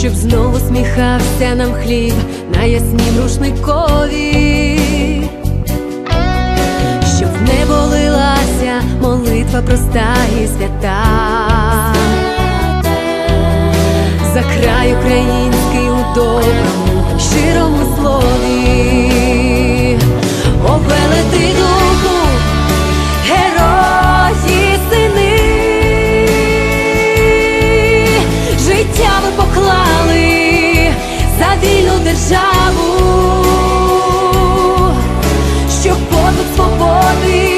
щоб знову сміхався нам хліб на яснім рушникові, щоб не болилася молитва проста і свята. За край український у доброму, щирому слові, tudo for podre.